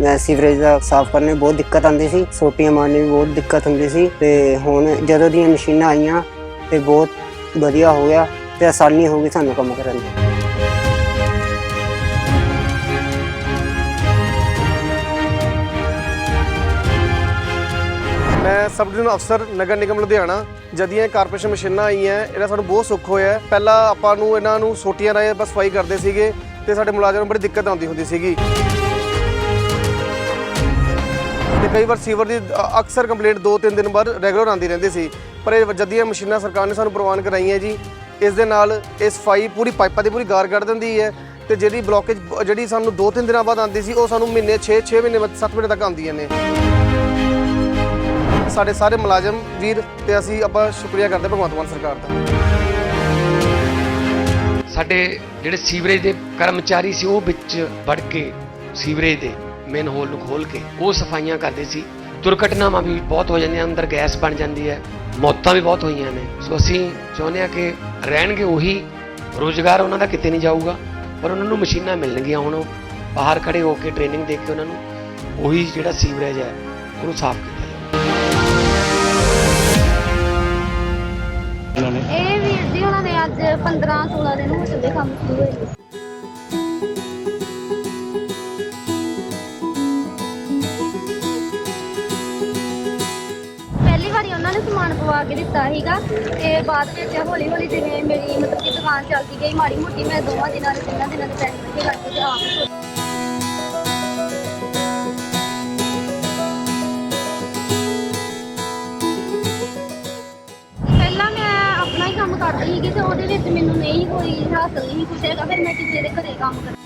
ਅਹ sewerage ਦਾ ਸਾਫ਼ ਕਰਨੇ ਬਹੁਤ ਦਿੱਕਤ ਆਉਂਦੀ ਸੀ ਸੋਟੀਆਂ ਮਾਰਨੇ ਵੀ ਬਹੁਤ ਦਿੱਕਤ ਹੁੰਦੀ ਸੀ ਤੇ ਹੁਣ ਜਦੋਂ ਦੀਆਂ ਮਸ਼ੀਨਾਂ ਆਈਆਂ ਤੇ ਬਹੁਤ ਵਧੀਆ ਹੋ ਗਿਆ ਤੇ ਆਸਾਨੀ ਹੋ ਗਈ ਸਾਨੂੰ ਕੰਮ ਕਰਨ ਦੀ। ਮੈਂ ਸਬ ਡਿਵੀਜ਼ਨ ਅਫਸਰ ਨਗਰ ਨਿਗਮ ਲੁਧਿਆਣਾ, ਜਦੀਆਂ ਇਹ ਕਾਰਪੋਰੇਸ਼ਨ ਮਸ਼ੀਨਾਂ ਆਈਆਂ, ਇਹਦਾ ਸਾਨੂੰ ਬਹੁਤ ਸੁੱਖ ਹੋਇਆ ਪਹਿਲਾਂ ਆਪਾਂ ਨੂੰ ਇਹਨਾਂ ਨੂੰ ਸੋਟੀਆਂ ਰਾਹੀਂ ਬਸ ਸਫ਼ਾਈ ਕਰਦੇ ਸੀਗੇ ਤੇ ਸਾਡੇ ਮੁਲਾਜ਼ਮਾਂ ਨੂੰ ਬੜੀ ਦਿੱਕਤ ਆਉਂਦੀ ਹੁੰਦੀ ਸੀਗੀ। ਕਈ ਵਾਰ ਸੀਵਰ ਦੀ ਅਕਸਰ ਕੰਪਲੇਂਟ 2-3 ਦਿਨ ਬਾਅਦ ਰੈਗੂਲਰ ਆਉਂਦੀ ਰਹਿੰਦੀ ਸੀ। ਪਰ ਇਹ ਜੱਦੀਆਂ ਮਸ਼ੀਨਾਂ ਸਰਕਾਰ ਨੇ ਸਾਨੂੰ ਪ੍ਰਵਾਨ ਕਰਾਈਆਂ ਜੀ। ਇਸ ਦੇ ਨਾਲ ਇਹ ਸਫ਼ਾਈ ਪੂਰੀ ਪਾਈਪਾਂ ਦੀ ਪੂਰੀ ਗਾਰ ਕੱਢ ਦਿੰਦੀ ਹੈ ਤੇ ਜਿਹੜੀ ਬਲੋਕੇਜ ਜਿਹੜੀ ਸਾਨੂੰ 2-3 ਦਿਨਾਂ ਬਾਅਦ ਆਉਂਦੀ ਸੀ, ਉਹ ਸਾਨੂੰ ਮਹੀਨੇ 6-6 ਮਹੀਨੇ 7 ਮਹੀਨੇ ਤੱਕ ਆਉਂਦੀਆਂ ਨੇ। ਸਾਡੇ ਸਾਰੇ ਮੁਲਾਜ਼ਮ, ਵੀਰ ਤੇ ਅਸੀਂ ਆਪਾਂ ਸ਼ੁਕਰੀਆ ਕਰਦੇ ਭਗਵੰਤ ਮਾਨ ਸਰਕਾਰ ਦਾ। ਸਾਡੇ ਜਿਹੜੇ ਸੀਵਰੇਜ ਦੇ ਕਰਮਚਾਰੀ ਸੀ, ਉਹ ਵਿੱਚ ਵੜ ਕੇ ਸੀਵਰੇਜ ਦੇ ਮੇਨ ਹੋਲ ਨੂੰ ਖੋਲ ਕੇ ਉਹ ਸਫਾਈਆਂ ਕਰਦੇ ਸੀ। ਦੁਰਘਟਨਾਵਾਂ ਵੀ ਬਹੁਤ ਹੋ ਜਾਂਦੀਆਂ, ਅੰਦਰ ਗੈਸ ਬਣ ਜਾਂਦੀ ਹੈ। ਮੌਤਾਂ ਵੀ ਬਹੁਤ ਹੋਈਆਂ ਨੇ। ਸੋ ਅਸੀਂ ਚਾਹੁੰਦੇ ਹਾਂ ਕਿ ਰਹਿਣਗੇ ਉਹੀ। ਰੋਜ਼ਗਾਰ ਉਹਨਾਂ ਦਾ ਕਿਤੇ ਨਹੀਂ ਜਾਊਗਾ, ਪਰ ਉਹਨਾਂ ਨੂੰ ਮਸ਼ੀਨਾਂ ਮਿਲਣਗੀਆਂ ਹੁਣ। ਉਹ ਬਾਹਰ ਖੜੇ ਹੋ ਕੇ ਟ੍ਰੇਨਿੰਗ ਦੇ ਕੇ ਉਹਨਾਂ ਨੂੰ ਉਹੀ ਜਿਹੜਾ ਸੀਵਰੇਜ ਹੈ, ਉਹਨੂੰ ਸਾਫ਼ ਕੀਤਾ ਜਾਵੇ। ਇਹ ਵੀਰ ਜੀ, ਉਹਨਾਂ ਦੇ ਅੱਜ 15 16 ਦਿਨ ਹੋ ਚੱਲੇ ਕੰਮ ਸ਼ੁਰੂ ਹੋਏ ਉਹਨਾਂ ਨੇ ਸਮਾਨ ਪਵਾ ਕੇ ਦਿੱਤਾ ਸੀਗਾ। ਤੇ ਬਾਅਦ ਵਿੱਚ ਹੌਲੀ ਹੌਲੀ ਜਿਵੇਂ ਮੇਰੀ ਮਤਲਬ ਕਿ ਦੁਕਾਨ ਚੱਲਦੀ ਗਈ ਮਾੜੀ ਮੋਟੀ, ਮੈਂ ਦੋਵਾਂ ਦਿਨਾਂ ਦੇ ਤਿੰਨਾਂ ਦਿਨਾਂ ਦੇ ਪੈਸੇ ਇਕੱਠੇ ਕਰਕੇ ਤੇ ਆਪ ਹੀ ਪਹਿਲਾਂ ਮੈਂ ਆਪਣਾ ਹੀ ਕੰਮ ਕਰਦੀ ਸੀਗੀ ਤੇ ਉਹਦੇ ਵਿੱਚ ਮੈਨੂੰ ਨਹੀਂ ਕੋਈ ਹਾਸਲ ਨਹੀਂ ਕੁਛ ਹੈਗਾ, ਫਿਰ ਮੈਂ ਕਿਸੇ ਦੇ ਘਰੇ ਕੰਮ ਕਰ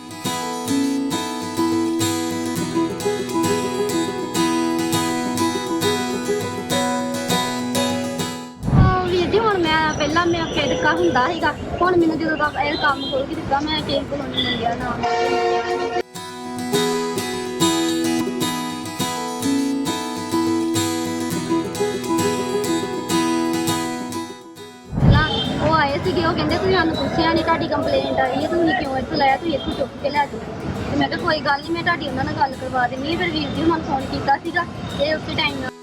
ਮੈਂ ਹੁੰਦਾ ਸੀਗਾ। ਹੁਣ ਮੈਨੂੰ ਜਦੋਂ ਦਾ ਇਹ ਕੰਮ ਖੋਲ ਦਿੱਤਾ, ਮੈਂ ਕਿਸੇ ਕੋਲੋਂ ਨਹੀਂ ਮੰਗਿਆ ਨਾ। ਪਹਿਲਾਂ ਉਹ ਆਏ ਸੀਗੇ, ਉਹ ਕਹਿੰਦੇ ਤੁਸੀਂ ਸਾਨੂੰ ਪੁੱਛਿਆ ਨਹੀਂ ਤੁਹਾਡੀ ਕੰਪਲੇਂਟ ਆਈ ਹੈ, ਤੁਸੀਂ ਕਿਉਂ ਇੱਥੋਂ ਲਾਇਆ ਤੁਸੀਂ ਇੱਥੋਂ ਚੁੱਕ ਕੇ ਲੈ ਜਾਓ ਤੇ ਮੈਂ ਕਿਹਾ, ਕੋਈ ਗੱਲ ਨਹੀਂ ਮੈਂ ਤੁਹਾਡੀ ਉਹਨਾਂ ਨਾਲ ਗੱਲ ਕਰਵਾ ਦਿੰਦੀ ਹਾਂ। ਫਿਰ ਵੀਰ ਜੀ ਉਹਨਾਂ ਫੋਨ ਕੀਤਾ ਸੀਗਾ, ਤੇ ਉਸੇ ਟਾਈਮ ਨਾਲ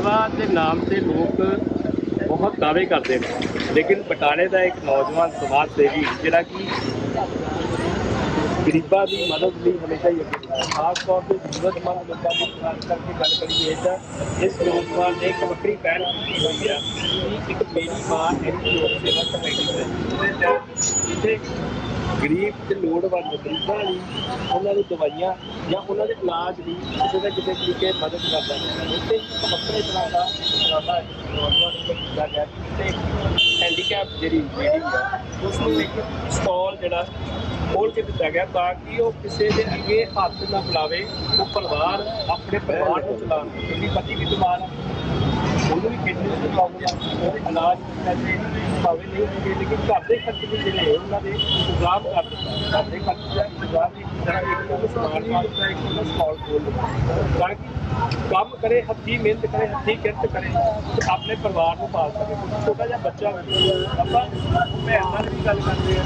ਸੇਵਾ ਦੇ ਨਾਮ ਤੇ ਲੋਕ ਬਹੁਤ ਦਾਅਵੇ ਕਰਦੇ ਨੇ। ਲੇਕਿਨ ਬਟਾਲੇ ਦਾ ਇੱਕ ਨੌਜਵਾਨ ਸਮਾਜ ਸੇਵੀ ਜਿਹੜਾ ਕਿ ਗਰੀਬਾਂ ਦੀ ਮਦਦ ਲਈ ਹਮੇਸ਼ਾ ਹੀ ਅੱਗੇ ਖਾਸ ਤੌਰ ਤੇ ਜ਼ਰੂਰਤਮੰਦ ਲੋਕਾਂ ਦੀ ਖਾਸ ਕਰਕੇ ਗੱਲ ਕਰੀਏ ਤਾਂ ਇਸ ਨੌਜਵਾਨ ਨੇ ਇੱਕ ਵੱਖਰੀ ਪਹਿਲ ਕੀਤੀ ਹੋਈ ਹੈ ਕਿ ਇੱਕ ਮੇਰੀ ਮਾਂ ਐਨੀ ਸੇਵਾ ਕਮੇਟੀ ਹੈ ਜਿੱਥੇ ਗਰੀਬ ਤੇ ਲੋੜਵੰਦ ਗਰੀਬਾਂ ਲਈ ਉਹਨਾਂ ਦੀ ਦਵਾਈਆਂ ਜਾਂ ਉਹਨਾਂ ਦੇ ਇਲਾਜ ਲਈ ਕਿਸੇ ਨਾ ਕਿਸੇ ਤਰੀਕੇ ਮਦਦ ਕਰਦਾ ਹੈ। ਉੱਥੇ ਵੱਖਰੇ ਤਰ੍ਹਾਂ ਦਾ ਉਪਰਾਲਾ ਨੌਜਵਾਨ ਕੀਤਾ ਗਿਆ ਤੇ ਹੈਂਡੀਕੈਪ ਜਿਹੜੀ ਲੇਡੀ ਹੈ ਉਸ ਨੂੰ ਇੱਕ ਸਟਾਲ ਜਿਹੜਾ ਖੋਲ ਕੇ ਦਿੱਤਾ ਗਿਆ ਤਾਂ ਕਿ ਉਹ ਕਿਸੇ ਦੇ ਅੱਗੇ ਹੱਥ ਨਾ ਮਿਲਾਵੇ, ਉਹ ਪਰਿਵਾਰ ਆਪਣੇ ਪਰਿਵਾਰ ਨੂੰ ਚਲਾਉਣ ਕਿਉਂਕਿ ਪਤੀ ਵੀ ਬਿਮਾਰ ਹੈ ਉਹਨੂੰ ਵੀ ਕਿਡਨੀ ਦੀ ਪ੍ਰੋਬਲਮ ਹੈ ਉਹਦੇ ਇਲਾਜ ਪੈਸੇ ਭਾਵੇਂ ਨਹੀਂ ਹੋਣਗੇ ਲੇਕਿਨ ਘਰ ਦੇ ਖਰਚ ਵੀ ਜਿਹੜੇ ਉਹਨਾਂ ਦੇ ਇੰਤਜ਼ਾਮ ਕਰ ਦਿੱਤਾ ਘਰ ਦੇ ਖਰਚ ਦਾ ਇੰਤਜ਼ਾਮ ਵੀ ਜਿਹੜਾ ਇੱਕ ਉਹ ਸਮਾਨ ਮਾਰਦਾ ਇੱਕ ਉਹਦਾ ਸਟਾਲ ਖੋਲ ਦਿੱਤਾ ਤਾਂ ਕਿ ਕੰਮ ਕਰੇ ਹੱਥੀਂ ਮਿਹਨਤ ਕਰੇ ਹੱਥੀਂ ਕਿਰਤ ਕਰੇ ਤੇ ਆਪਣੇ ਪਰਿਵਾਰ ਨੂੰ ਪਾਲ ਸਕੇ ਕਿਉਂਕਿ ਛੋਟਾ ਜਿਹਾ ਬੱਚਾ ਹੋਵੇ ਆਪਾਂ ਭੈਣ ਨਾਲ ਵੀ ਗੱਲ ਕਰਦੇ ਆ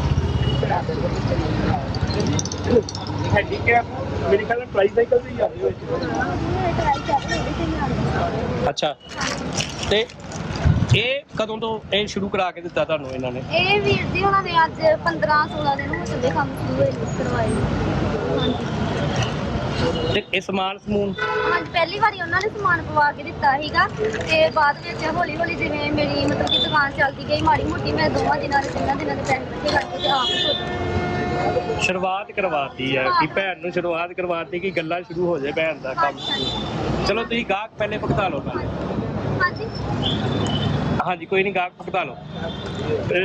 ਹੈਂਡੀਕੈਪ ਮੇਰੇ ਖਿਆਲ ਨਾਲ ਟ੍ਰਾਈਸਾਈਕਲ ਤੇ ਹੀ ਆਉਂਦੇ ਹੋਏ ਅੱਛਾ। ਤੇ ਇਹ ਕਦੋਂ ਤੋਂ ਇਹ ਸ਼ੁਰੂ ਕਰਾ ਕੇ ਦਿੱਤਾ ਤੁਹਾਨੂੰ ਇਹਨਾਂ ਨੇ? ਇਹ ਵੀਰ ਜੀ ਉਹਨਾਂ ਦੇ ਅੱਜ 15 16 ਦਿਨ ਹੋ ਚੱਲੇ ਕੰਮ ਸ਼ੁਰੂ ਹੋਏ ਨੂੰ ਕਰਵਾਏ ਨੂੰ। ਹਾਂਜੀ। ਤੇ ਇਹ ਸਮਾਨ ਸਮੂਨ? ਹਾਂਜੀ ਪਹਿਲੀ ਵਾਰੀ ਉਹਨਾਂ ਨੇ ਸਮਾਨ ਪਵਾ ਕੇ ਦਿੱਤਾ ਸੀਗਾ ਤੇ ਬਾਅਦ ਵਿੱਚ ਹੌਲੀ ਹੌਲੀ ਜਿਵੇਂ ਮੇਰੀ ਮਤਲਬ ਕਿ ਦੁਕਾਨ ਚੱਲਦੀ ਗਈ ਮਾੜੀ ਮੋਟੀ ਮੈਂ ਦੋਵਾਂ ਦਿਨਾਂ ਦੇ ਤਿੰਨਾਂ ਦਿਨਾਂ ਦੇ ਪੈਸੇ ਇਕੱਠੇ ਕਰਕੇ ਤੇ ਆਪ ਹੀ ਸੋਚੀ ਸ਼ੁਰੂਆਤ ਕਰਵਾਤੀ ਹੈ ਕਿ ਭੈਣ ਨੂੰ ਸ਼ੁਰੂਆਤ ਕਰਵਾਤੀ ਕਿ ਗੱਲਾਂ ਸ਼ੁਰੂ ਹੋ ਜਾਏ ਭੈਣ ਦਾ ਕੰਮ। ਚਲੋ ਤੁਸੀਂ ਗਾਹਕ ਪਹਿਲੇ ਭੁਗਤਾ ਲਓ ਪਹਿਲੇ। ਹਾਂਜੀ। ਕੋਈ ਨਹੀਂ ਗਾਹਕ ਭੁਗਤਾ ਲਓ।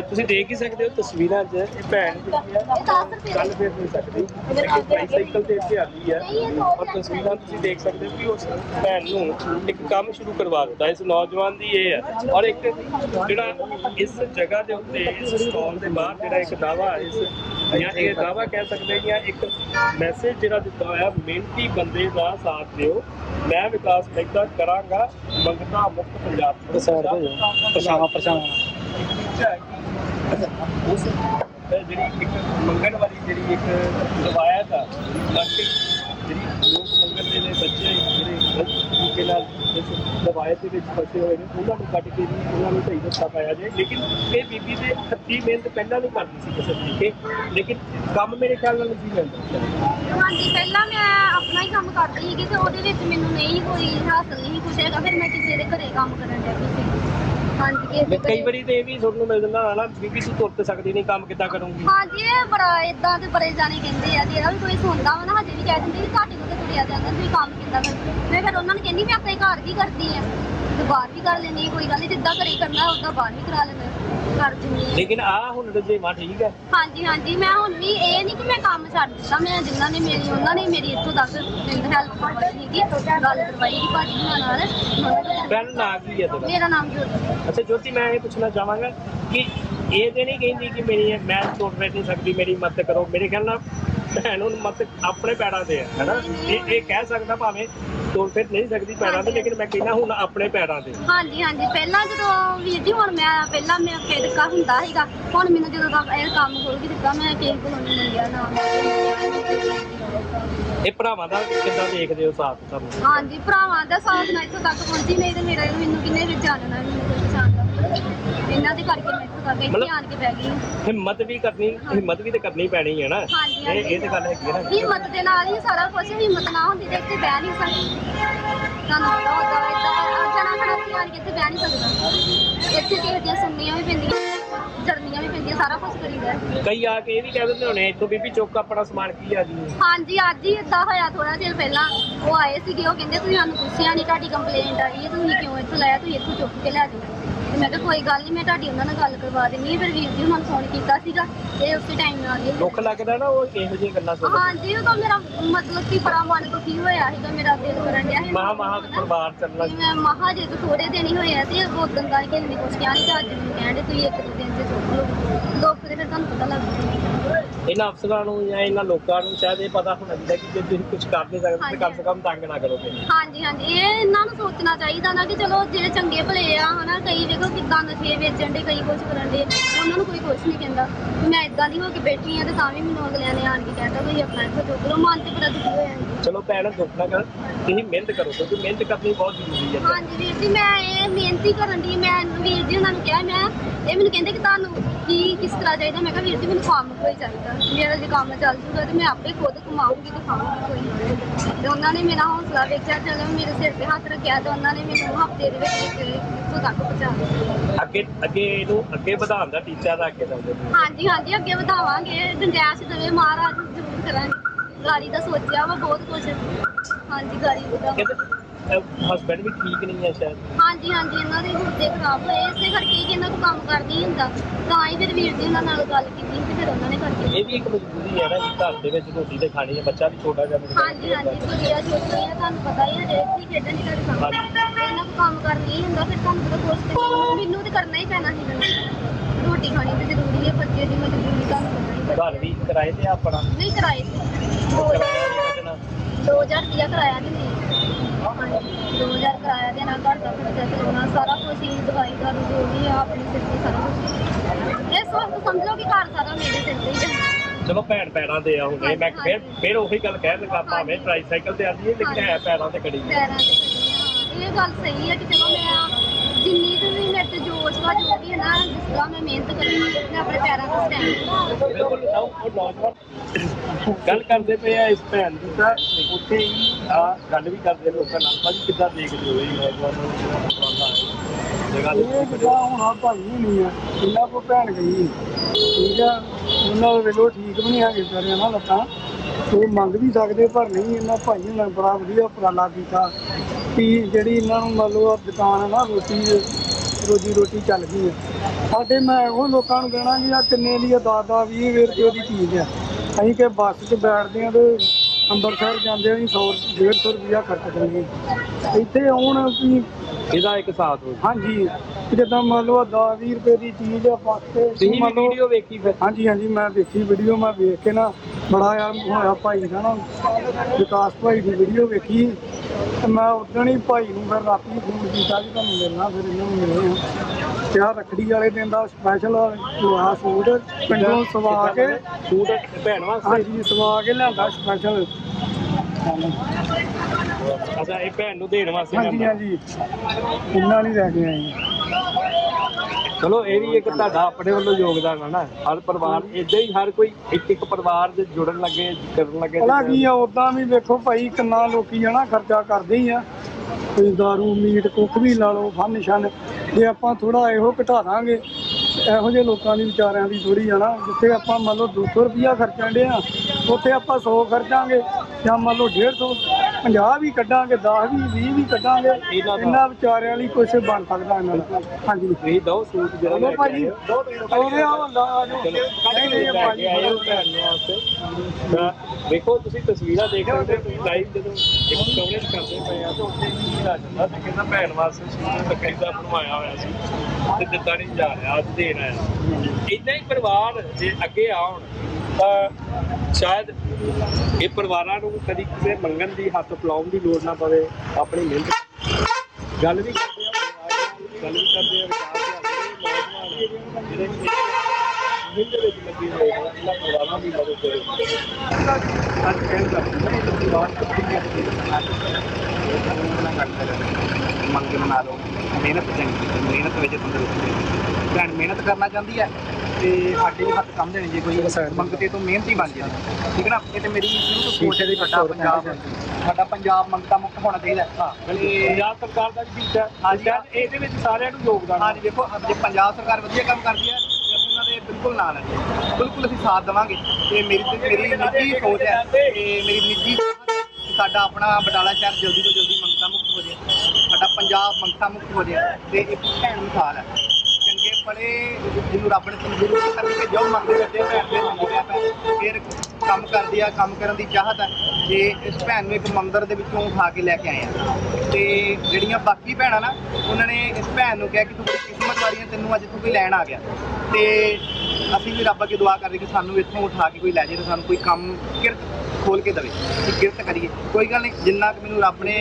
ਤੁਸੀਂ ਦੇਖ ਹੀ ਸਕਦੇ ਹੋ ਤਸਵੀਰਾਂ 'ਚ ਇਹ ਭੈਣ ਜਿਹੜੀ ਹੈ ਇਹ 10 ਰੁਪਏ ਗੱਲ ਫਿਰ ਨਹੀਂ ਸਕਦੀ। ਬਾਈਸਾਈਕਲ ਤੇ ਇੱਥੇ ਆਉਂਦੀ ਹੈ ਔਰ ਤਸਵੀਰਾਂ ਤੁਸੀਂ ਦੇਖ ਸਕਦੇ ਹੋ ਕਿ ਉਸ ਭੈਣ ਨੂੰ ਇੱਕ ਕੰਮ ਸ਼ੁਰੂ ਕਰਵਾ ਦਿੱਤਾ। ਇਸ ਨੌਜਵਾਨ ਦੀ ਇਹ ਹੈ ਔਰ ਇੱਕ ਜਿਹੜਾ ਇਸ ਜਗ੍ਹਾ ਦੇ ਉੱਤੇ ਇਸ ਸਟਾਲ ਦੇ ਬਾਹਰ ਜਿਹੜਾ ਇੱਕ ਦਾਵਾ ਇਸ ਜਾਂ ਇਹ ਦਾਵਾ ਕਹਿ ਸਕਦੇ ਜਾਂ ਇੱਕ ਮੈਸੇਜ ਜਿਹੜਾ ਦਿੱਤਾ ਹੋਇਆ ਮਿਹਨਤੀ ਬੰਦੇ ਦਾ ਸਾਥ ਦਿਓ। ਮੈਂ ਵਿਕਾਸ ਮਹਿਤਾ ਕਰਾਂਗਾ ਮੰਗਤਾ ਮੁਕਤ ਪੰਜਾਬ। ਉਸ ਅਹ ਜਿਹੜੀ ਇੱਕ ਮੰਗਣ ਵਾਲੀ ਜਿਹੜੀ ਇੱਕ ਰਵਾਇਤ ਆ ਜਿਹੜੀ ਲੋਕ ਮੰਗਣ ਦੇ ਨੇ ਬੱਚੇ ਜਿਹੜੇ ਤਰੀਕੇ ਨਾਲ ਇਸ ਰਵਾਇਤ ਦੇ ਵਿੱਚ ਫਸੇ ਹੋਏ ਨੇ, ਉਹਨਾਂ ਨੂੰ ਕੱਢ ਕੇ ਵੀ ਉਹਨਾਂ ਨੂੰ ਸਹੀ ਰਸਤਾ ਪਾਇਆ ਜਾਏ। ਲੇਕਿਨ ਇਹ ਬੀਬੀ ਦੇ ਹੱਥੀਂ ਮਿਹਨਤ ਪਹਿਲਾਂ ਨਹੀਂ ਕਰਦੀ ਸੀ ਕਿਸੇ ਤਰੀਕੇ। ਲੇਕਿਨ ਕੰਮ ਮੇਰੇ ਖਿਆਲ ਨਾਲ ਨਹੀਂ ਮਿਲਦਾ ਹਾਂਜੀ, ਪਹਿਲਾਂ ਮੈਂ ਆਪਣਾ ਹੀ ਕੰਮ ਕਰਦੀ ਸੀਗੀ ਤੇ ਉਹਦੇ ਵਿੱਚ ਮੈਨੂੰ ਨਹੀਂ ਕੋਈ ਹਾਸਲ ਨਹੀਂ ਕੁਛ ਹੈਗਾ, ਫਿਰ ਮੈਂ ਕਿਸੇ ਦੇ ਘਰੇ ਕੰਮ ਕਰਨ ਲੱਗੀ ਸੀ। ਹਾਂਜੀ ਦੇ ਕਈ ਵਾਰੀ ਤੇ ਇਹ ਵੀ ਤੁਹਾਨੂੰ ਮਿਲ ਜਾਂਦਾ ਨਾ ਬੀਬੀ ਤੂੰ ਤੁਰ ਤੇ ਸਕਦੀ ਨਹੀਂ ਕੰਮ ਕਿੱਦਾਂ ਕਰੂੰਗੀ? ਹਾਂਜੀ ਇਹ ਬੜਾ ਇਦਾਂ ਤੇ ਬੜੇ ਜਾਣੇ ਕਹਿੰਦੇ ਆ ਜਿਹੜਾ ਵੀ ਕੋਈ ਸੁਣਦਾ ਵਾ ਨਾ ਹਜੇ ਵੀ ਕਹਿ ਦਿੰਦੇ ਵੀ ਤੁਹਾਡੇ ਕੋਲ ਤੇ ਤੁਰਿਆ ਜਾਂਦਾ ਤੁਸੀਂ ਕੰਮ ਕਿੱਦਾਂ ਕਰਦੇ ਮੈਂ ਫਿਰ ਉਹਨਾਂ ਨੂੰ ਕਹਿੰਦੀ ਮੈਂ ਆਪਣੇ ਘਰ ਵੀ ਕਰਦੀ ਆ। ਤੇ ਬਾਹਰ ਵੀ ਕਰ ਹਾਂ, ਕੋਈ ਗੱਲ ਨਹੀਂ ਜਿੱਦਾਂ ਘਰੇ ਕਰਨਾ ਉਦਾਂ ਬਾਹਰ ਵੀ ਕਰਾ ਲੈਂਦਾ ਕਰ ਦਿੰਦੀ ਲੇਕਿਨ ਆ ਹੁਣ ਰਜੇਵਾ ਠੀਕ ਹੈ। ਹਾਂਜੀ ਹਾਂਜੀ ਮੈਂ ਹੁਣ ਵੀ ਇਹ ਨਹੀਂ ਕਿ ਮੈਂ ਕੰਮ ਛੱਡ ਦਿੱਤਾ ਮੈਂ ਜਿਨ੍ਹਾਂ ਨੇ ਮੇਰੀ ਉਹਨਾਂ ਨੇ ਮੇਰੀ ਇੱਥੋਂ ਤੱਕ ਹੈਲਪ ਕਰਵਾਈ ਸੀਗੀ ਗੱਲ ਕਰਵਾਈ ਸੀ ਭਾਜੀ ਹੁਣਾਂ ਨਾਲ। ਉਹਨਾਂ ਨੇ- ਭੈਣ ਨਾਂ ਕੀ ਹੈ ਤੇਰਾ? ਮੇਰਾ ਨਾਮ ਜੋਤੀ। ਅੱਛਾ ਜੋਤੀ ਮੈਂ ਇਹ ਪੁੱਛਣਾ ਚਾਹਾਂਗਾ ਕਿ ਇਹ ਤੇ ਨਹੀਂ ਕਹਿੰਦੀ ਕਿ ਮੇਰੀ ਮੈਂ ਤੁਰ ਫਿਰ ਨਹੀਂ ਸਕਦੀ ਮੇਰੀ ਮਦਦ ਕਰੋ। ਮੇਰੇ ਖਿਆਲ ਨਾਲ ਭੈਣ ਨੂੰ ਮਦਦ ਆਪਣੇ ਪੈਰਾਂ ਤੇ ਹੈ ਹੈਨਾ? ਇਹ ਇਹ ਕਹਿ ਸਕਦਾ ਭਾਵੇਂ ਤੁਰ ਫਿਰ ਨਹੀਂ ਸਕਦੀ ਪੈਰਾਂ ਤੇ ਲੇਕਿਨ ਮੈਂ ਕਹਿੰਦਾ ਹੁਣ ਆਪਣੇ ਪੈਰਾਂ ਤੇ। ਹਾਂਜੀ ਹਾਂਜੀ। ਪਹਿਲਾਂ ਜਦੋਂ ਵੀਰ ਜੀ ਹੁਣ ਮੈਂ ਪਹਿਲਾਂ ਮੈਂ ਫੇਰਕਾ ਹੁੰਦਾ ਸੀਗਾ। ਹੁਣ ਮੈਨੂੰ ਜਦੋਂ ਦਾ ਇਹ ਕੰਮ ਖੋਲ ਕੇ ਦਿੱਤਾ ਮੈਂ ਕਿਸੇ ਕੋਲੋਂ ਨਹੀਂ ਮੰਗਿਆ ਨਾ। ਇਹ ਭਰਾਵਾਂ ਦਾ ਕਿੱਦਾਂ ਦੇਖਦੇ ਹੋ ਸਾਥ ਤੁਹਾਨੂੰ ਹਾਂਜੀ ਭਰਾਵਾਂ ਦਾ ਸਾਥ ਨਾਲ ਇੱਥੋਂ ਤੱਕ ਪਹੁੰਚੀ ਨਹੀਂ ਤੇ ਮੇਰਾ ਮੈਨੂੰ ਕਿੰਨੇ ਵਿੱਚ ਜਾਣਨਾ ਮੈਨੂੰ ਕੋਈ ਪਛਾਣਦਾ ਇਹਨਾਂ ਦੇ ਕਰਕੇ ਮੈਂ ਇੱਥੋਂ ਤੱਕ ਇੱਥੇ ਮਤਲਬ- ਆਣ ਕੇ ਬਹਿ ਗਈ ਹਾਂ। ਹਿੰਮਤ ਵੀ ਕਰਨੀ ਹਿੰਮਤ ਵੀ ਤੇ ਕਰਨੀ ਪੈਣੀ ਹੈ ਨਾ। ਹਾਂਜੀ, ਇਹ ਇਹ ਤੇ ਗੱਲ ਹੈਗੀ ਹੈ ਨਾ। ਹਿੰਮਤ ਦੇ ਨਾਲ ਹੀ ਸਾਰਾ ਕੁਝ ਹਿੰਮਤ ਨਾ ਹੁੰਦੀ ਤੇ ਇੱਥੇ ਬਹਿ ਨਹੀਂ ਸਕਦੀ। ਤੁਹਾਨੂੰ ਪਤਾ ਹੁੰਦਾ ਇਦਾਂ ਜਣਾ ਖੜਾ ਇੱਥੇ ਆਣ ਕੇ ਇੱਥੇ ਬਹਿ ਨਹੀਂ ਸਕਦਾ। ਇੱਥੇ ਕਿਸੇ ਦੀਆਂ ਸੁਣਨੀਆਂ ਵੀ ਪੈਂਦੀਆਂ ਜਰਨੀਆਂ ਵੀ ਪੈਂਦੀਆਂ ਸਾਰਾ ਕੁਝ ਕਰੀਦਾ ਹੈ। ਕਈ ਆ ਕੇ ਇਹ ਵੀ ਕਹਿ ਦਿੰਦੇ ਹੋਣੇ ਇੱਥੋਂ ਬੀਬੀ ਚੁੱਕ ਆਪਣਾ ਸਮਾਨ ਕੀ ਆ ਜੀ? ਹਾਂਜੀ ਅੱਜ ਹੀ ਇਦਾਂ ਹੋਇਆ ਥੋੜਾ ਚਿਰ ਪਹਿਲਾਂ। ਉਹ ਆਏ ਸੀਗੇ ਉਹ ਕਹਿੰਦੇ ਤੁਸੀਂ ਸਾਨੂੰ ਪੁੱਛਿਆ ਨਹੀਂ ਤੁਹਾਡੀ ਕੰਪਲੇਂਟ ਆਈ ਹੈ ਤੁਸੀਂ ਕਿਉਂ ਇੱਥੋਂ ਲਾਇਆ ਤੁਸੀਂ ਇੱਥੋਂ ਚੁੱਕ ਕੇ ਲੈ ਜਾਓ। ਮੈਂ ਕਿਹਾ ਕੋਈ ਗੱਲ ਨਹੀਂ ਮੈਂ ਤੁਹਾਡੀ ਉਹਨਾਂ ਨਾਲ ਗੱਲ ਕਰਵਾ ਹਾਂ ਫਿਰ ਵੀਰ ਜੀ ਉਹਨਾਂ ਨੂੰ ਫੋਨ ਕੀਤਾ ਸੀਗਾ ਇਹ ਉਸੇ ਟਾਈਮ ਨਾਲ ਹੀ। ਦੁੱਖ ਲੱਗਦਾ ਨਾ ਉਹ ਇਹੋ ਜਿਹੀਆਂ ਗੱਲਾਂ ਸੁਣ ਹਾਂਜੀ ਉਹ ਤਾਂ ਮੇਰਾ ਮਤਲਬ ਕਿ ਬੜਾ ਮਨ ਦੁਖੀ ਹੋਇਆ ਸੀਗਾ ਮੇਰਾ ਦਿਲ ਕਰਨ ਡਿਆ ਸੀ। ਮਹਾ ਮਹਾ ਪਰਿਵਾਰ ਚੱਲਣਾ ਤੇ ਮੈਂ ਮਹਾ ਜੇ ਥੋੜੇ ਦਿਨ ਹੀ ਹੋਇਆ ਸੀ ਉਦੋਂ ਦਾ ਕਿਸੇ ਨੇ ਕੁਝ ਕਿਹਾ ਨਹੀਂ ਤਾਂ ਅੱਜ ਮੈਨੂੰ ਕਹਿੰਦੇ ਤੁਸੀਂ ਇੱਕ ਦੋ ਦਿਨ ਚ ਚੁੱਕ ਲਓ ਦੁੱਖ ਦੇ ਫਿਰ ਤੁਹਾਨੂੰ ਪਤਾ ਲੱਗ ਜੂਗਾ ਇਹਨਾਂ ਅਫਸਰਾਂ ਨੂੰ ਜਾਂ ਇਹਨਾਂ ਲੋਕਾਂ ਨੂੰ ਸ਼ਾਇਦ ਇਹ ਪਤਾ ਹੋਣਾ ਚਾਹੀਦਾ ਕਿ ਜੇ ਤੁਸੀਂ ਕੁਝ ਕਰ ਨਹੀਂ ਸਕਦੇ ਤਾਂ ਕਮ ਸੇ ਕਮ ਤੰਗ ਨਾ ਕਰੋਗੇ ਹਾਂਜੀ ਹਾਂਜੀ। ਇਹ ਇਹਨਾਂ ਨੂੰ ਸੋਚਣਾ ਚਾਹੀਦਾ ਨਾ ਕਿ ਚਲੋ ਜਿਹੜੇ ਚੰਗੇ ਭਲੇ ਆ ਹਨਾ ਕਈ ਵੇਖੋ ਕਿੱਦਾਂ ਨਸ਼ੇ ਵੇਚਣ ਦੇ ਕਈ ਕੁਝ ਕਰਨ ਦੇ ਉਹਨਾਂ ਨੂੰ ਕੋਈ ਕੁਝ ਨਹੀਂ ਕਹਿੰਦਾ। ਮੈਂ ਇਦਾਂ ਦੀ ਹੋ ਕੇ ਬੈਠੀ ਆ ਤੇ ਤਾਂ ਵੀ ਮੈਨੂੰ ਅਗਲਿਆਂ ਨੇ ਆਣ ਕੇ ਕਹਿਤਾ ਤੁਸੀਂ ਆਪਣਾ ਇੱਥੋਂ ਚੁੱਕ ਲਓ ਮਨ ਤੇ ਬੜਾ ਦੁਖੀ ਹੋਇਆ ਜੀ। ਚਲੋ ਭੈਣ ਦੁੱਖ ਨਾ ਕਰ। ਤੁਸੀਂ ਮਿਹਨਤ ਕਰੋ ਕਿਉਂਕਿ ਮਿਹਨਤ ਕਰਨੀ ਬਹੁਤ ਜ਼ਰੂਰੀ ਹੈ। ਹਾਂਜੀ ਵੀਰ ਜੀ ਮੈਂ ਇਹ ਮਿਹਨਤੀ ਕਰਨ ਦੀ ਮੈਂ ਵੀਰ ਜੀ ਉਹਨਾਂ ਨੂੰ ਕਿਹਾ ਮੈਂ ਇਹ ਮੈਨੂੰ ਕਹਿੰਦੇ ਕਿ ਤੁਹਾਨੂੰ ਕੀ ਕਿਸ ਤਰ੍ਹਾਂ ਚਾਹੀਦਾ। ਮੈਂ ਕਿਹਾ ਵੀਰ ਜੀ ਮੈਨੂੰ ਕੰਮ ਕੋਈ ਚਾਹੀਦਾ। ਮੇਰਾ ਜੇ ਕੰਮ ਚੱਲ ਜੂਗਾ ਤੇ ਮੈਂ ਆਪੇ ਖੁਦ ਕਮਾਉਂਗੀ ਤੇ ਖਾਵਾਂਗੀ ਕੋਈ ਨਹੀਂ ਤੇ ਉਹਨਾਂ ਨੇ ਮੇਰਾ ਹੌਸਲਾ ਵੇਖਿਆ ਚਲੋ ਮੇਰੇ ਸਿਰ ਤੇ ਹੱਥ ਰੱਖਿਆ ਤੇ ਉਹਨਾਂ ਨੇ ਮੈਨੂੰ ਹਫ਼ਤੇ ਦੇ ਵਿੱਚ ਇੱਕ ਇੱਥੋਂ ਤੱਕ ਪਹੁੰਚਾ ਦਿੱਤਾ। ਅੱਗੇ ਅੱਗੇ ਇਹਨੂੰ ਅੱਗੇ ਵਧਾਉਣ ਦਾ ਟੀਚਾ ਰੱਖ ਕੇ ਚੱਲਦੇ ਨੇ ਹਾਂਜੀ ਹਾਂਜੀ ਅੱਗੇ ਵਧਾਵਾਂਗੇ। ਗੁੰਜਾਇਸ਼ ਦੇਵੇ ਮਹਾਰਾਜ ਜ਼ਰੂਰ ਕਰਾਂਗੇ। ਗਾੜੀ ਦਾ ਸੋਚਿਆ ਵਾ ਬਹੁਤ ਕੁਝ ਹਾਂਜੀ ਗਾੜੀ ਵਧਾਵਾਂਗੇ। ਕਹਿੰਦੇ ਹਸਬੰਡ ਵੀ ਠੀਕ ਨਹੀਂ ਹੈ ਸ਼ਾਇਦ? ਹਾਂਜੀ ਹਾਂਜੀ ਇਹਨਾਂ ਦੇ ਗੁਰਦੇ ਖਰਾਬ ਹੋਏ। ਇਸੇ ਕਰਕੇ ਹੀ ਕਿ ਇਹਨਾਂ ਕੋਲ ਕੰਮ ਕਰ ਨਹੀਂ ਹੁੰਦਾ। ਤਾਂ ਹੀ ਫਿਰ ਵੀਰ ਜੀ ਉਹਨਾਂ ਨਾਲ ਗੱਲ ਕੀਤੀ ਤੇ ਫਿਰ ਉਹਨਾਂ ਨੇ ਕਰਕੇ ਇਹ ਵੀ ਇੱਕ ਮਜਬੂਰੀ ਹੈ ਨਾ ਕਿ ਘਰ ਦੇ ਵਿੱਚ ਰੋਟੀ ਤੇ ਖਾਣੀ ਹੈ ਬੱਚਾ ਵੀ ਛੋਟਾ ਜਿਹਾ ਮੇਰੇ ਹਾਂਜੀ ਹਾਂਜੀ ਕੁੜੀਆਂ ਛੋਟੀਆਂ ਆ ਤੁਹਾਨੂੰ ਪਤਾ ਹੀ ਹੈ ਜਿਹੜੀ ਖੇਡਣ ਦੀ ਤੁਹਾਡੇ ਸਾਹਮਣੇ ਇਹਨਾਂ ਕੋਲ ਕੰਮ ਕਰ ਨਹੀਂ ਹੁੰਦਾ ਫਿਰ ਤੁਹਾਨੂੰ ਪਤਾ ਕੋਰਸ ਤੇ ਮੈਨੂੰ ਤੇ ਕਰਨਾ ਹੀ ਪੈਣਾ ਸੀ। ਰੋਟੀ ਖਾਣੀ ਤੇ ਜ਼ਰੂਰੀ ਹੈ ਬੱਚੇ ਦੀ ਮਜਬੂਰੀ ਤੁਹਾਨੂੰ ਪਤਾ ਹੀ ਹੈ। ਘਰ ਵੀ ਕਿਰਾਏ ਤੇ ਆ ਆਪਣਾ? ਨਹੀਂ ਕਰਾਏ ਸੀ। ਦੋ ਹਜ਼ਾਰ 2000 ਰੁਪਇਆ ਕਰਾਇਆ ਨਹੀਂ ਹਾਂਜੀ 2000 ਕਰਾਇਆ ਦੇਣਾ ਘਰ ਦਾ ਖਰਚਾ ਚਲਾਉਣਾ ਸਾਰਾ ਕੁਝ ਹੀ ਦਵਾਈ ਦਾ ਜੋ ਵੀ ਆ ਆਪਣੇ ਸਿਰ ਤੇ ਸਾਰਾ ਕੁਝ ਇਹ ਸਭ ਸਮਝ ਲਓ ਕਿ ਘਰ ਸਾਰਾ ਮੇਰੇ ਸਿਰ ਤੇ ਹੀ ਹੈ ਚਲੋ ਭੈਣ ਪੈਰਾਂ ਤੇ ਆ ਹੁਣ ਇਹ ਮੈਂ ਫਿਰ ਫਿਰ ਉਹੀ ਗੱਲ ਕਹਿ ਲਗਾ ਭਾਵੇਂ ਟ੍ਰਾਈਸਾਈਕਲ ਤੇ ਆਂਦੀ ਹੈ ਲੇਕਿਨ ਹੈ ਪੈਰਾਂ ਤੇ ਖੜੀ ਹੈ ਪੈਰਾਂ ਤੇ ਖੜੀ ਹਾਂ। ਇਹ ਗੱਲ ਸਹੀ ਹੈ ਕਿ ਚਲੋ ਮੈਂ ਜਿੰਨੀ ਕੁ ਵੀ ਮੇਰੇ ਤੇ ਜੋਸ਼ ਵਾ ਜੋ ਵੀ ਹੈ ਨਾ ਜਿਸ ਤਰ੍ਹਾਂ ਮੈਂ ਮਿਹਨਤ ਕਰੀ ਮੈਂ ਆਪਣੇ ਪੈਰਾਂ ਗੱਲ ਕਰਦੇ ਪਏ ਆ ਇਸ ਭੈਣ ਦੀ ਤਾਂ ਉੱਥੇ ਹੀ, ਆ, ਗੱਲ ਵੀ ਕਰਦੇ ਲੋਕਾਂ ਨਾਲ। ਭਾਜੀ, ਕਿੱਦਾਂ ਦੇਖਦੇ ਹੋ ਇਹ ਨੌਜਵਾਨਾਂ ਨੂੰ? ਜਿਹੜਾ ਉਪਰਾਲਾ ਹੈ ਜਗ੍ਹਾ ਇਹ ਜਿੱਦਾਂ ਹੁਣ ਭਾਈ ਨਹੀਂ ਆ ਇਹਨਾਂ ਕੋ ਭੈਣ ਗਈ, ਠੀਕ ਆ, ਉਹਨਾਂ ਦੇ ਵੇਲੋ ਠੀਕ ਵੀ ਨਹੀਂ ਹੈਗੇ ਕਰਿਆ ਨਾ ਲੱਤਾਂ। ਉਹ ਮੰਗ ਵੀ ਸਕਦੇ, ਪਰ ਨਹੀਂ, ਇਹਨਾਂ ਭਾਈ ਨੇ ਬੜਾ ਵਧੀਆ ਉਪਰਾਲਾ ਕੀਤਾ। ਕਿ ਜਿਹੜੀ ਇਹਨਾਂ ਨੂੰ ਮੰਨ ਲਓ ਦੁਕਾਨ ਹੈ ਨਾ, ਰੋਟੀ ਰੋਜੀ ਰੋਟੀ ਚੱਲ ਗਈ ਹੈ ਸਾਡੇ ਮੈਂ ਉਹ ਲੋਕਾਂ ਨੂੰ ਕਹਿਣਾ ਕਿ ਆ ਕਿੰਨੇ ਲਈ ਆ, ਦਸ ਦਸ 20 ਰੁਪਏ ਦੀ ਚੀਜ਼ ਆ। ਅਸੀਂ ਕਿ ਬੱਸ 'ਚ ਬੈਠਦੇ ਆ ਤੇ ਅੰਮ੍ਰਿਤਸਰ ਜਾਂਦੇ ਆ 100 150 ਰੁਪਇਆ ਖਰਚ ਦਿੰਦੇ ਇੱਥੇ ਆਉਣ ਵੀ ਇਹਦਾ ਇੱਕ ਸਾਥ ਹੋ ਹਾਂਜੀ ਜਿੱਦਾਂ ਮੰਨ ਲਓ 10 20 ਰੁਪਏ ਦੀ ਚੀਜ਼ ਆ ਵਾਸਤੇ ਤੁਸੀਂ ਮੰਨ ਲਓ ਵੀਡੀਓ ਵੇਖੀ ਫਿਰ? ਹਾਂਜੀ ਹਾਂਜੀ ਮੈਂ ਦੇਖੀ ਵੀਡੀਓ ਮੈਂ ਵੇਖ ਕੇ ਨਾ ਬੜਾ ਯਾਰ ਹੋਇਆ ਭਾਈ ਦਾ ਨਾ ਵਿਕਾਸ ਭਾਈ ਦੀ ਵੀਡੀਓ ਵੇਖੀ। ਤੇ ਮੈਂ ਉਦੋਂ ਹੀ ਭਾਈ ਨੂੰ ਫਿਰ ਰਾਤੀ ਫੋਨ ਕੀਤਾ ਕਿ ਤੁਹਾਨੂੰ ਮਿਲਣਾ ਫਿਰ ਇਹਨਾਂ ਨੂੰ ਮਿਲੇ ਆ। ਤੇ ਆਹ ਰੱਖੜੀ ਵਾਲੇ ਦਿਨ ਦਾ ਸਪੈਸ਼ਲ ਲੋਹਾ ਸੂਟ ਪਿੰਡੋਂ ਸਵਾ ਕੇ ਸੂਟ ਭੈਣ ਵਾਸਤੇ? ਹਾਂਜੀ ਸਵਾ ਕੇ ਲਿਆਂਦਾ ਸਪੈਸ਼ਲ ਅੱਛਾ ਇਹ ਭੈਣ ਨੂੰ ਦੇਣ ਵਾਸਤੇ ਹਾਂਜੀ ਲਿਆਂਦਾ। ਹਾਂਜੀ। ਇੰਨਾ ਨਹੀਂ ਲੈ ਕੇ ਆਏ। ਚਲੋ ਇਹ ਵੀ ਇੱਕ ਤੁਹਾਡਾ ਆਪਣੇ ਵੱਲੋਂ ਯੋਗਦਾਨ ਹੈ ਨਾ। ਹਰ ਪਰਿਵਾਰ ਇਦਾਂ ਹੀ ਹਰ ਕੋਈ ਇੱਕ ਇੱਕ ਪਰਿਵਾਰ ਦੇ ਜੁੜਨ ਲੱਗੇ ਕਰਨ ਲੱਗੇ ਭਲਾ ਕੀ ਆ ਉਦਾਂ ਵੀ ਵੇਖੋ ਭਾਈ ਕਿੰਨਾ ਲੋਕੀ ਆ ਨਾ ਖਰਚਾ ਕਰਦੇ ਹੀ ਆ। ਕੋਈ ਦਾਰੂ ਮੀਟ ਕੁੱਖ ਵੀ ਲਾ ਲਓ ਫਨ ਸ਼ਨ। ਜੇ ਆਪਾਂ ਥੋੜਾ ਇਹੋ ਘਟਾ ਦਾਂਗੇ ਇਹੋ ਜਿਹੇ ਲੋਕਾਂ ਦੀ ਵਿਚਾਰਿਆਂ ਦੀ ਥੋੜੀ ਆ ਨਾ ਜਿੱਥੇ ਆਪਾਂ ਮੰਨ ਲਓ 200 ਰੁਪਿਆ ਖਰਚਣ ਆ ਉੱਥੇ ਆਪਾਂ 100 ਖਰਚਾਂਗੇ ਜਾਂ ਮੰਨ ਲਓ 150 50 ਵੀ ਕੱਢਾਂਗੇ 10 ਵੀ 20 ਵੀ ਕੱਢਾਂਗੇ ਇਹਨਾਂ ਵਿਚਾਰਿਆਂ ਲਈ ਕੁਝ ਬਣ ਸਕਦਾ ਇਹਨਾਂ ਦਾ। ਹਾਂਜੀ। ਤੁਸੀਂ ਦੋ ਸੂਟ ਜਿਹੜਾ ਲੈ ਭਾਜੀ ਹੋ। ਉਹਦੇ ਆ ਹੁੰਦਾ ਹੋ ਦੇਖੋ ਤੁਸੀਂ ਤਸਵੀਰਾਂ ਦੇਖ ਸਕਦੇ ਹੋ ਲਾਈਵ ਜਦੋਂ ਇੱਕ ਕਵਰੇਜ ਕਰਦੇ ਪਏ ਆ ਤਾਂ ਉੱਥੇ ਕੀ ਆ ਜਾਂਦਾ ਤੇ ਕਹਿੰਦਾ ਭੈਣ ਵਾਸਤੇ ਸੂਟ ਕਹਿੰਦਾ ਬਣਵਾਇਆ ਹੋਇਆ ਸੀ ਤੇ ਦਿੱਤਾ ਨਹੀਂ ਜਾ ਰਿਹਾ ਅੱਜ ਦੇਣ ਆਇਆ। ਇਦਾਂ ਹੀ ਪਰਿਵਾਰ ਜੇ ਅੱਗੇ ਆਉਣ ਤਾਂ ਸ਼ਾਇਦ ਇਹ ਪਰਿਵਾਰਾਂ ਨੂੰ ਕਦੀ ਕਿਸੇ ਮੰਗਣ ਦੀ ਹੱਥ ਫਲਾਉਣ ਦੀ ਲੋੜ ਨਾ ਪਵੇ, ਆਪਣੀ ਮਿਹਨਤ ਗੱਲ ਵੀ ਕਰਦੇ ਆ ਗੱਲ ਵੀ ਕਰਦੇ ਆ ਵਿਕਾਸ ਦੇ ਨੌਜਵਾਨ ਜਿਹੜੇ ਵਿੱਚ ਲੱਗੇ ਹੋਏ ਆ, ਇਹਨਾਂ ਪਰਿਵਾਰਾਂ ਦੀ ਮਦਦ ਕਰੋ। ਅੱਜ ਕਹਿੰਦਾ ਪਰਿਵਾਰ ਮੰਗ ਬਣਾ ਲਓ। ਮਿਹਨਤ ਚੰਗੀ ਮਿਹਨਤ ਵਿੱਚ ਤੰਦਰੁਸਤੀ ਭੈਣ, ਮਿਹਨਤ ਕਰਨਾ ਚਾਹੁੰਦੀ ਹੈ? ਤੇ ਸਾਡੇ ਵੀ ਹੱਥ ਕੰਮ ਦੇਣੇ ਜੇ ਕੋਈ ਮੰਗਤੇ ਤੋਂ ਮਿਹਨਤੀ ਬਣ ਜੇ। ਠੀਕ ਹੈ ਨਾ? ਇਹ ਤੇ ਮੇਰੀ ਸ਼ੁਰੂ ਤੋਂ ਸੋਚ ਹੈ ਵੀ ਸਾਡਾ ਪੰਜਾਬ ਸਾਡਾ ਪੰਜਾਬ ਮੰਗਤਾ ਮੁਕਤ ਹੋਣਾ ਚਾਹੀਦਾ ਹਾਂ। ਪੰਜਾਬ ਸਰਕਾਰ ਦਾ ਵੀ ਹਾਂਜੀ। ਸ਼ਾਇਦ ਇਹਦੇ ਵਿੱਚ ਸਾਰਿਆਂ ਨੂੰ ਯੋਗਦਾਨ ਹਾਂਜੀ ਦੇਖੋ ਜੇ ਪੰਜਾਬ ਸਰਕਾਰ ਵਧੀਆ ਕੰਮ ਕਰਦੀ ਹੈ ਤੇ ਅਸੀਂ ਉਹਨਾਂ ਦੇ ਬਿਲਕੁਲ ਨਾਲ ਹੈ। ਬਿਲਕੁਲ ਅਸੀਂ ਸਾਥ ਦੇਵਾਂਗੇ। ਤੇ ਮੇਰੀ ਤੇ ਮੇਰੀ ਨਿੱਜੀ ਸੋਚ ਹੈ ਤੇ ਮੇਰੀ ਨਿੱਜੀ ਹੈ ਸਾਡਾ ਆਪਣਾ ਬਟਾਲਾ ਸ਼ਹਿਰ ਜਲਦੀ ਤੋਂ ਜਲਦੀ ਮੰਗਤਾ ਮੁਕਤ ਹੋ ਜਾਏ। ਸਾਡਾ ਪੰਜਾਬ ਮੰਗਤਾ ਮੁਕਤ ਹੋ ਜਾਏ। ਤੇ ਇੱਕ ਭੈਣ ਮਿਸਾਲ ਹੈ। ਬੜੇ ਜਿਹਨੂੰ ਰੱਬ ਨੇ ਤੰਦਰੁਸਤ ਕਰਕੇ ਜੋ ਮੰਗਦੇ ਕਰਦੇ ਭੈਣ ਦੇ ਮੰਗਦੇ ਆ ਫਿਰ ਕੰਮ ਕਰਦੀ ਆ, ਕੰਮ ਕਰਨ ਦੀ ਚਾਹਤ ਹੈ ਤੇ ਇਸ ਭੈਣ ਨੂੰ ਇੱਕ ਮੰਦਿਰ ਦੇ ਵਿੱਚੋਂ ਉਠਾ ਕੇ ਲੈ ਕੇ ਆਏ ਆ। ਤੇ ਜਿਹੜੀਆਂ ਬਾਕੀ ਭੈਣਾਂ ਨਾ, ਉਹਨਾਂ ਨੇ ਇਸ ਭੈਣ ਨੂੰ ਕਿਹਾ ਕਿ ਤੂੰ ਬੜੀ ਕਿਸਮਤ ਵਾਲੀ ਹੈ ਤੈਨੂੰ ਅੱਜ ਇੱਥੋਂ ਕੋਈ ਲੈਣ ਆ ਗਿਆ। ਤੇ ਅਸੀਂ ਵੀ ਰੱਬ ਅੱਗੇ ਦੁਆ ਕਰਦੇ ਕਿ ਸਾਨੂੰ ਇੱਥੋਂ ਉਠਾ ਕੇ ਕੋਈ ਲੈ ਜਾਏ ਤੇ ਸਾਨੂੰ ਕੋਈ ਕੰਮ, ਕਿਰਤ ਖੋਲ ਕੇ ਦੇਵੇ, ਕਿ ਕਿਰਤ ਕਰੀਏ। ਕੋਈ ਗੱਲ ਨਹੀਂ, ਜਿੰਨਾ ਕਿ ਮੈਨੂੰ ਰੱਬ ਨੇ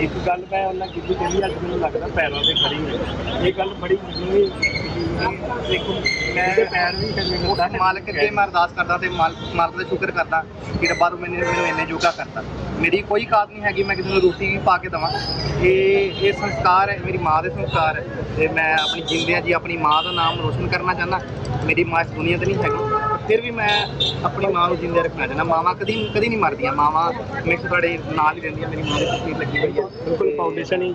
ਇੱਕ ਗੱਲ ਮੈਂ ਉਹਨਾਂ ਕੀਤੀ ਕਹਿੰਦੀ, ਅੱਜ ਮੈਨੂੰ ਲੱਗਦਾ ਪੈਰਾਂ ਤੇ ਖੜੀ ਹੋਈ ਇਹ ਗੱਲ ਬੜੀ ਜ਼ਰੂਰੀ ਦੇਖੋ, ਮੈਂ ਪੈਰ ਵੀ ਖੜੇ ਉਸ ਮਾਲਕ ਅੱਗੇ ਮੈਂ ਅਰਦਾਸ ਕਰਦਾ ਤੇ ਮਾਲਕ ਮਾਲਕ ਦਾ ਸ਼ੁਕਰ ਕਰਦਾ ਕਿ ਰੱਬਾ ਤੂੰ ਮੈਨੂੰ ਮੈਨੂੰ ਇੰਨੇ ਜੋਗਾ ਕਰਤਾ। ਮੇਰੀ ਕੋਈ ਕਾਤ ਨਹੀਂ ਹੈਗੀ, ਮੈਂ ਕਿਸੇ ਨੂੰ ਰੋਟੀ ਵੀ ਪਾ ਕੇ ਦੇਵਾਂ। ਇਹ ਇਹ ਸੰਸਕਾਰ ਹੈ, ਮੇਰੀ ਮਾਂ ਦੇ ਸੰਸਕਾਰ ਹੈ। ਤੇ ਮੈਂ ਆਪਣੀ ਜਿੰਦਿਆਂ ਜੀ, ਆਪਣੀ ਮਾਂ ਦਾ ਨਾਮ ਰੋਸ਼ਨ ਕਰਨਾ ਚਾਹੁੰਦਾ। ਮੇਰੀ ਮਾਂ ਇਸ ਦੁਨੀਆ ਤੇ ਨਹੀਂ ਹੈਗੀ। ਫਿਰ ਵੀ ਮੈਂ ਆਪਣੀ ਮਾਂ ਨੂੰ ਜਿੰਦੇ ਰੱਖਣਾ ਚਾਹੁੰਦਾ। ਮਾਵਾਂ ਕਦੀ ਕਦੀ ਨਹੀਂ ਮਰਦੀਆਂ। ਮਾਵਾਂ ਹਮੇਸ਼ਾ ਤੁਹਾਡੇ ਨਾਲ ਹੀ ਰਹਿੰਦੀਆਂ। ਮੇਰੀ ਮਾਂ ਦੀ ਤਸਵੀਰ ਲੱਗੀ ਹੋਈ ਹੈ। ਬਿਲਕੁਲ ਫਾਊਂਡੇਸ਼ਨ ਹੀ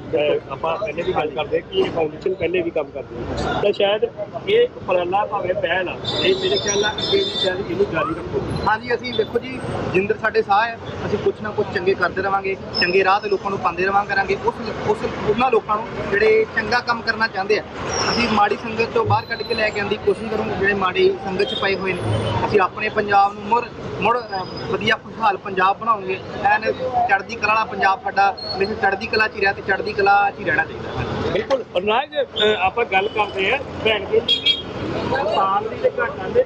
ਆਪਾਂ ਪਹਿਲੇ ਵੀ ਗੱਲ ਕਰਦੇ ਕਿ ਇਹ ਫਾਊਂਡੇਸ਼ਨ ਪਹਿਲੇ ਵੀ ਕੰਮ ਕਰਦੀ ਹੈ ਤਾਂ ਸ਼ਾਇਦ ਇਹ ਉਪਰਾਲਾ ਭਾਵੇਂ ਪਹਿਲ ਆ। ਇਹ ਮੇਰੇ ਖਿਆਲ ਨਾਲ ਅੱਗੇ ਵੀ ਸ਼ਾਇਦ ਇਹਨੂੰ ਜਾਰੀ ਰੱਖੋ। ਹਾਂਜੀ ਅਸੀਂ ਦੇਖੋ ਜੀ ਜਿੰਦਰ ਸਾਡੇ ਸਾਹ ਹੈ। ਅਸੀਂ ਕੁਛ ਨਾ ਕੁਛ ਚੰਗੇ ਕਰਦੇ ਰਵਾਂਗੇ। ਚੰਗੇ ਰਾਹ ਤੇ ਲੋਕਾਂ ਨੂੰ ਪਾਉਂਦੇ ਰਵਾਂ ਕਰਾਂਗੇ। ਉਸ ਉਸ ਉਹਨਾਂ ਲੋਕਾਂ ਨੂੰ ਜਿਹੜੇ ਚੰਗਾ ਕੰਮ ਕਰਨਾ ਚਾਹੁੰਦੇ ਆ। ਅਸੀਂ ਮਾੜੀ ਸੰਗਤ ਤੋਂ ਬਾਹਰ ਕੱਢ ਕੇ ਲੈ ਕੇ ਆਉਣ ਦੀ ਕੋਸ਼ਿਸ਼ ਕਰੂੰਗੇ। ਜਿਹੜੇ ਮਾੜੀ ਸੰਗਤ 'ਚ ਪਏ ਹੋਏ ਨੇ। ਅਸੀਂ ਆਪਣੇ ਪੰਜਾਬ ਨੂੰ ਮੁੜ ਮੁੜ ਵਧੀਆ ਖੁਸ਼ਹਾਲ ਪੰਜਾਬ ਬਣਾਉਂਗੇ ਐਨ ਚੜ੍ਹਦੀ ਕਲਾ ਵਾਲਾ ਪੰਜਾਬ ਸਾਡਾ ਹਮੇਸ਼ਾ ਚੜ੍ਹਦੀ ਕਲਾ 'ਚ ਹੀ ਰਿਹਾ ਤੇ ਚੜ੍ਹਦੀ ਕਲਾ 'ਚ ਹੀ ਰਹਿਣਾ ਚਾਹੀਦਾ। ਹੈ ਬਿਲਕੁਲ। ਅਰਨਾਜ ਆਪਾਂ ਗੱਲ ਕਰਦੇ ਆ ਭੈਣ ਜੀ ਦੀ ਸਾਲ ਦੀ ਤੇ ਘਾਟਾਂ ਦੇ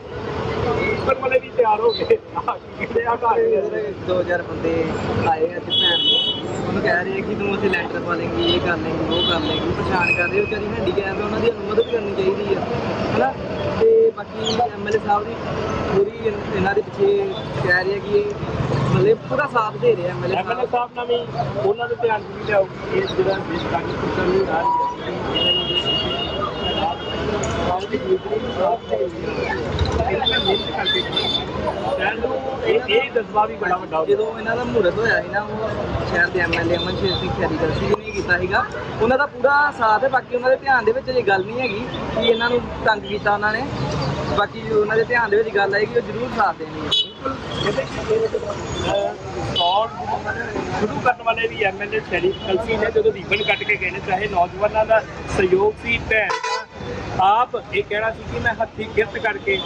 ਉੱਪਰ ਵਾਲੇ ਵੀ ਤਿਆਰ ਹੋ ਗਏ। ਕਿਹਦੇ ਆ ਘਰ ਦੇ 2000 ਬੰਦੇ ਆਏ ਆ ਤੇ ਭੈਣ ਨੂੰ ਉਹਨੂੰ ਕਹਿ ਰਹੇ ਕਿ ਤੂੰ ਉੱਥੇ ਲੈਂਟਰ ਪਾ ਲੇਂਗੀ ਇਹ ਕਰ ਲੇਂਗੀ ਉਹ ਕਰ ਲੇਂਗੀ ਪਛਾਣ ਕਰ ਰਹੇ ਵਿਚਾਰੀ ਹੈਂਡੀਕੈਪ ਹੈ ਉਹਨਾਂ ਦੀ ਮਦਦ ਕਰਨੀ ਚਾਹੀਦੀ ਆ। ਹਨਾ? ਤੇ ਬਾਕੀ ਐਮਐਲਏ ਸਾਹਿਬ ਦੀ ਪੂਰੀ ਇਹਨਾਂ ਦੇ ਪਿੱਛੇ ਕਹਿ ਰਹੇ ਕਿ ਮਤਲਬ ਪੂਰਾ ਸਾਥ ਦੇ ਰਹੇ ਐਮਐਲਏ ਸਾਹਿਬ। ਨਾਲ ਵੀ ਉਹਨਾਂ ਦੇ ਧਿਆਨ ਵੀ ਲਿਆਓ ਇਹ ਜਿਹੜਾ ਦੇਸ਼ ਕਾਂਗਰਸ ਸਰਕਾਰ ਨੂੰ ਆ ਇਹ ਜਜ਼ਬਾ ਵੀ ਬੜਾ ਵੱਡਾ ਜਦੋਂ ਇਹਨਾਂ ਦਾ ਮਹੂਰਤ ਹੋਇਆ ਸੀ ਨਾ ਉਹ ਸ਼ਹਿਰ ਦੇ ਐਮਐਲਏ ਅਮਨ ਸ਼ੇਰ ਸਿੰਘ ਖੈਰੀਕਰ ਸੀ ਨੇ ਕੀਤਾ ਸੀਗਾ। ਉਹਨਾਂ ਦਾ ਪੂਰਾ ਸਾਥ ਹੈ ਬਾਕੀ ਉਹਨਾਂ ਦੇ ਧਿਆਨ ਦੇ ਵਿੱਚ ਇਹ ਗੱਲ ਨਹੀਂ ਹੈਗੀ ਕਿ ਇਹਨਾਂ ਨੂੰ ਤੰਗ ਕੀਤਾ ਉਹਨਾਂ ਨੇ। ਬਾਕੀ ਉਹਨਾਂ ਦੇ ਧਿਆਨ ਦੇ ਵਿੱਚ ਗੱਲ ਆਏਗੀ, ਉਹ ਜ਼ਰੂਰ ਸਾਥ ਦੇਣਗੇ। ਔਰ ਸ਼ੁਰੂ ਕਰਨ ਵਾਲੇ ਵੀ ਐਮਐਲਏ ਸ਼ਰੀਫ ਕਲਸੀ ਨੇ, ਜਦੋਂ ਰੀਬਨ ਕੱਟ ਕੇ ਗਏ ਨੇ, ਚਾਹੇ ਨੌਜਵਾਨਾਂ ਦਾ ਸਹਿਯੋਗ ਸੀ, ਭੈਣ ਆਪ ਇਹ ਕਹਿਣਾ ਸੀ ਕਿ ਮੈਂ ਹੱਥੀ ਕਿਰਤ ਕਰਕੇ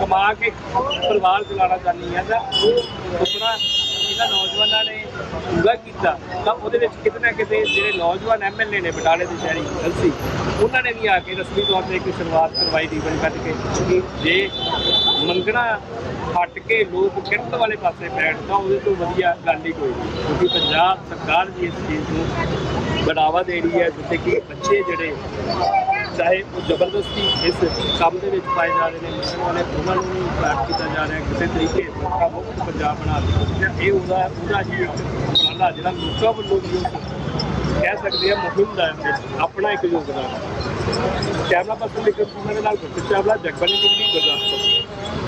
ਕਮਾ ਕੇ ਪਰਿਵਾਰ ਚਲਾਉਣਾ ਚਾਹੁੰਦੀ ਹਾਂ ਤਾਂ ਉਹ ਸੁਪਨਾ ਇਹਨਾਂ ਨੌਜਵਾਨਾਂ ਨੇ ਪੂਰਾ ਕੀਤਾ, ਤਾਂ ਉਹਦੇ ਵਿੱਚ ਕਿਤੇ ਨਾ ਕਿਤੇ ਜਿਹੜੇ ਨੌਜਵਾਨ ਐਮਐਲਏ ਨੇ ਬਟਾਲੇ ਦੇ ਸ਼ਹਿਰੀ ਕਲਸੀ ਉਹਨਾਂ ਨੇ ਵੀ ਆ ਕੇ ਰਸਮੀ ਤੌਰ ਤੇ ਇੱਕ ਸ਼ੁਰੂਆਤ ਕਰਵਾਈ ਦੀ ਰੀਬਨ ਕੱਢ ਕੇ ਜੇ ਮੰਗਣਾ ਹਟ ਕੇ ਲੋਕ ਕਿਰਤ ਵਾਲੇ ਪਾਸੇ ਬੈਠ ਤਾਂ ਉਹਦੇ ਤੋਂ ਵਧੀਆ ਗੱਲ ਹੀ ਕੋਈ ਨਹੀਂ, ਕਿਉਂਕਿ ਪੰਜਾਬ ਸਰਕਾਰ ਵੀ ਇਸ ਚੀਜ਼ ਨੂੰ ਬੜਾਵਾ ਦੇ ਰਹੀ ਹੈ, ਜਿੱਥੇ ਕਿ ਬੱਚੇ ਜਿਹੜੇ ਚਾਹੇ ਉਹ ਜ਼ਬਰਦਸਤੀ ਇਸ ਕੰਮ ਦੇ ਵਿੱਚ ਪਾਏ ਜਾ ਰਹੇ ਨੇ ਮੰਨਣ ਵਾਲੇ ਉਹਨਾਂ ਨੂੰ ਵੀ ਕੀਤਾ ਜਾ ਰਿਹਾ ਕਿਸੇ ਤਰੀਕੇ ਲੋਕਾਂ ਮੁਕਤ ਪੰਜਾਬ ਬਣਾ ਦਿੱਤਾ ਇਹ ਉਹਦਾ ਉਹਦਾ ਹੀ ਇੱਕ ਉਪਰਾਲਾ ਜਿਹੜਾ ਲੋਕਾਂ ਵੱਲੋਂ ਵੀ ਕਹਿ ਸਕਦੇ ਆ, ਮੁਹਿੰਮ ਦਾ ਆਪਣਾ ਇੱਕ ਯੋਗਦਾਨ। ਕੈਮਰਾ ਪਰਸਨ ਲਿਖਤ ਦੇ ਨਾਲ ਗੁਰਪ੍ਰੀਤ ਚਾਵਲਾ ਜਗਬਾਨੀ ਟੀਵੀ, ਗੁਰਦਾਸਪੁਰ।